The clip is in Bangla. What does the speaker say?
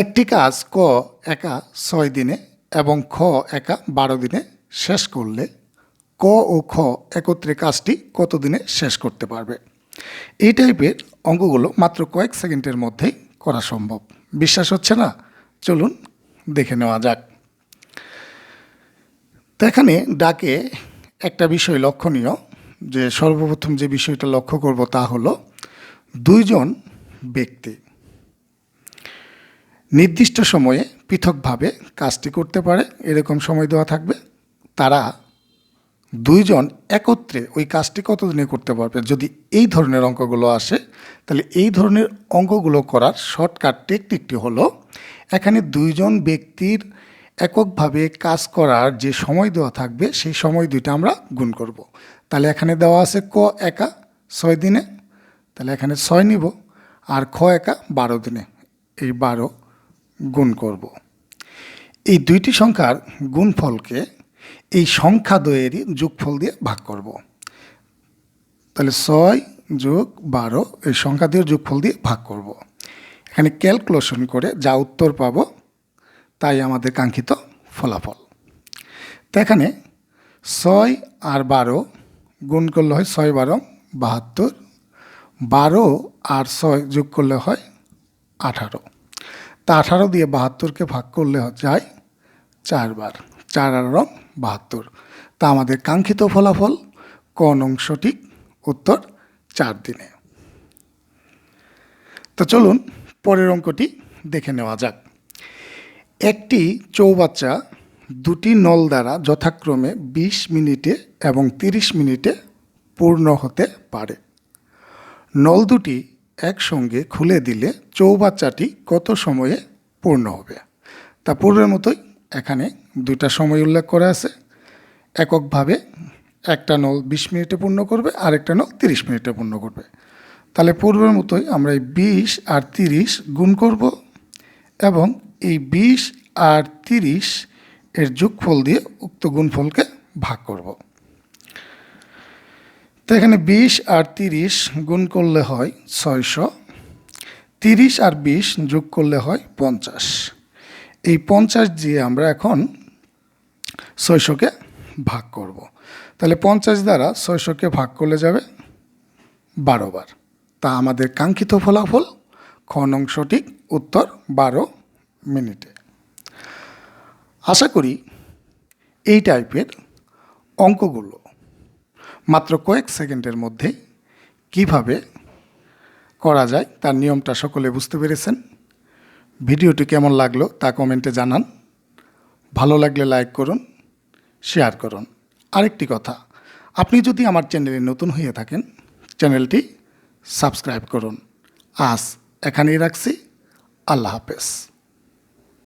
একটি কাজ ক একা ছয় দিনে এবং খ একা বারো দিনে শেষ করলে ক ও খ একত্রে কাজটি কত দিনে শেষ করতে পারবে? এই টাইপের অঙ্কগুলো মাত্র কয়েক সেকেন্ডের মধ্যেই করা সম্ভব। বিশ্বাস হচ্ছে না? চলুন দেখে নেওয়া যাক। এখানে ডাকে একটা বিষয় লক্ষণীয়, যে সর্বপ্রথম যে বিষয়টা লক্ষ্য করব তা হলো দুইজন ব্যক্তি। নির্দিষ্ট সময়ে পৃথকভাবে কাজটি করতে পারে, এরকম সময় দেওয়া থাকবে। তারা দুইজন একত্রে ওই কাজটি কতদিনে করতে পারবে? যদি এই ধরনের অঙ্কগুলো আসে, তাহলে এই ধরনের অঙ্কগুলো করার শর্টকাট টেকনিকটি হলো, এখানে দুইজন ব্যক্তির এককভাবে কাজ করার যে সময় দেওয়া থাকবে, সেই সময় দুইটা আমরা গুণ করব। তাহলে এখানে দেওয়া আছে ক একা ছয় দিনে, তাহলে এখানে ছয় নিব, আর খ একা বারো দিনে। এই বারো গুণ করব। এই দুইটি সংখ্যার গুণফলকে এই সংখ্যা দ্বয়েরই যোগফল দিয়ে ভাগ করব। তাহলে ছয় যোগ বারো এই সংখ্যা দিয়ে যোগফল দিয়ে ভাগ করব। এখানে ক্যালকুলেশন করে যা উত্তর পাবো, তাই আমাদের কাঙ্ক্ষিত ফলাফল। তো এখানে ছয় আর বারো গুণ করলে হয় ছয় বারো, বাহাত্তর। বারো আর ছয় যোগ করলে হয় আঠারো। তা আঠারো দিয়ে বাহাত্তরকে ভাগ করলে যায় চারবার। চার আর রং বাহাত্তর। তা আমাদের কাঙ্ক্ষিত ফলাফল কোন অংশ সঠিক উত্তর চার দিনে। তো চলুন পরের অঙ্কটি দেখে নেওয়া যাক। একটি চৌবাচ্চা দুটি নল দ্বারা যথাক্রমে ২০ মিনিটে এবং ৩০ মিনিটে পূর্ণ হতে পারে। নল দুটি একসঙ্গে খুলে দিলে চৌবাচ্চাটি কত সময়ে পূর্ণ হবে? তা পূর্বের মতোই এখানে দুইটা সময় উল্লেখ করা আছে। এককভাবে একটা নল বিশ মিনিটে পূর্ণ করবে, আরেকটা নল তিরিশ মিনিটে পূর্ণ করবে। তাহলে পূর্বের মতোই আমরা এই বিশ আর তিরিশ গুণ করব এবং এই বিশ আর তিরিশ এর যোগফল দিয়ে উক্ত গুণফলকে ভাগ করব। তো এখানে বিশ আর তিরিশ গুণ করলে হয় ছয়শো। তিরিশ আর বিশ যোগ করলে হয় পঞ্চাশ। এই পঞ্চাশ দিয়ে আমরা এখন ছয়শোকে ভাগ করব। তাহলে পঞ্চাশ দ্বারা ছয়শোকে ভাগ করলে যাবে বারো বার। তা আমাদের কাঙ্ক্ষিত ফলাফল নং সঠিক উত্তর বারো মিনিটে। আশা করি এই টাইপের অঙ্কগুলো মাত্র কয়েক সেকেন্ডের মধ্যে কীভাবে করা যায় তার নিয়মটা সকলে বুঝতে পেরেছেন। ভিডিওটি কেমন লাগল তা কমেন্টে জানান। ভালো লাগলে লাইক করুন, শেয়ার করুন। আরেকটি কথা, আপনি যদি আমার চ্যানেলে নতুন হয়ে থাকেন, চ্যানেলটি সাবস্ক্রাইব করুন। আজ এখানেই রাখছি। আল্লাহ হাফেজ।